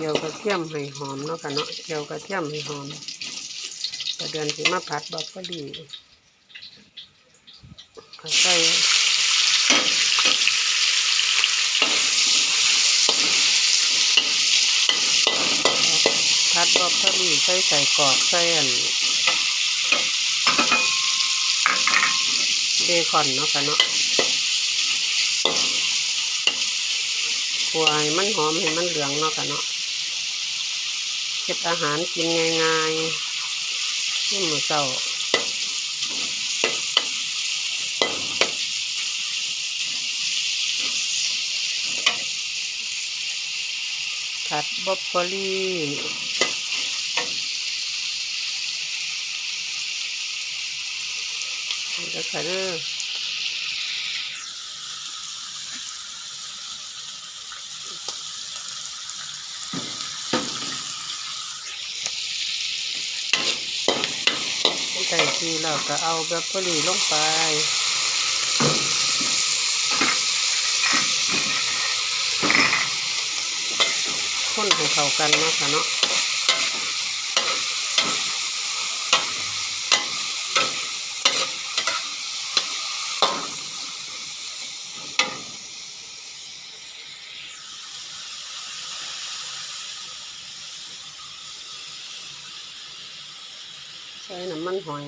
เจียวกระเทียมให้หอมเนาะค่ะเนาะเจียวกระเทียมให้หอมกระเดือนสิมาผัดบอกโคลีก็ใส่ผัดบอกโคลีใส่ใส่กรอกใส่อันเบคอนเนาะค่ะเนาะขัวให้มันหอมให้มันเหลืองเนาะค่ะเนาะ เก็บอาหารกินง่ายๆนี่มือเจ้าผัดบรอกโคลีนี่ก็ค่เด้อ ใส่ทีเราก็เอาแบรอกโคลีลงไปคนให้เข้ากันเนาะค่ะเนาะ ใส่น้ำมันหอย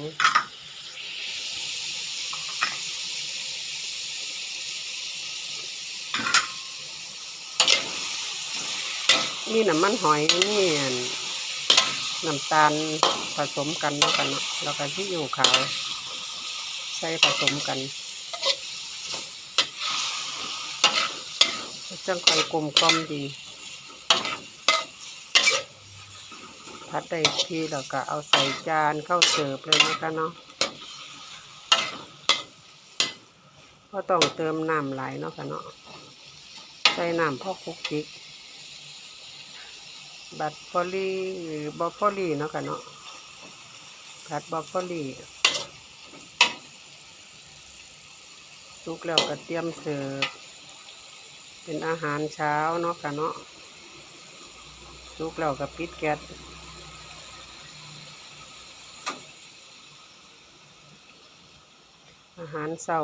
นี่น้ำมันหอยนี่น้ำตาลผสมกันแล้วกันแล้วก็ที่อยู่ขาวใส่ผสมกันจังค่อยกลมกล่อมดี พัดได้ทีแล้วก็เอาใส่จานเข้าเสิร์ฟเลยนะคะเนาะก็ต้องเติมน้ำไหลเนาะค่ะเนาะใส่น้ำพ่อคุกกิก บัตรพอลี่หรือบอพอลี่เนาะค่ะเนาะผัดบอพอลี่สุกแล้วก็เตรียมเสิร์ฟเป็นอาหารเช้าเนาะค่ะเนาะสุกแล้วก็ปิดแก๊ส อาหารเช้า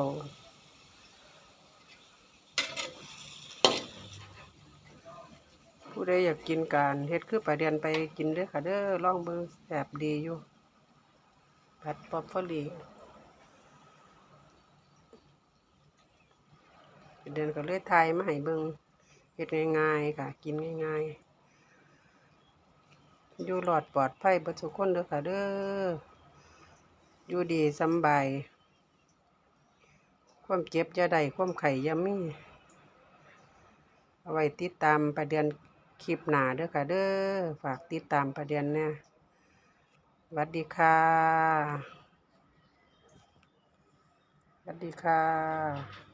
ผู้ใดอยากกินการเฮ็ดคือปลาเดียนไปกินเด้อค่ะเด้อล่องเบิ่งแซ่บดีอยู่ผัดป๊อปฟอรีปเดียนก็เลยทยมาให้เบิ่งเฮ็ดง่ายๆค่ะ กินง่ายๆ อยู่หลอดปลอดภัยเบ่ทุกคนเด้อค่ะเด้ออยู่ดีสบาย ความเจ็บยาใด้ความไข่ยามี เอาไว้ติดตามประเด็นคลิปหนาเด้อค่ะเด้อ ฝากติดตามประเด็นเนี่ยสวัสดีค่ะสวัสดีค่ะ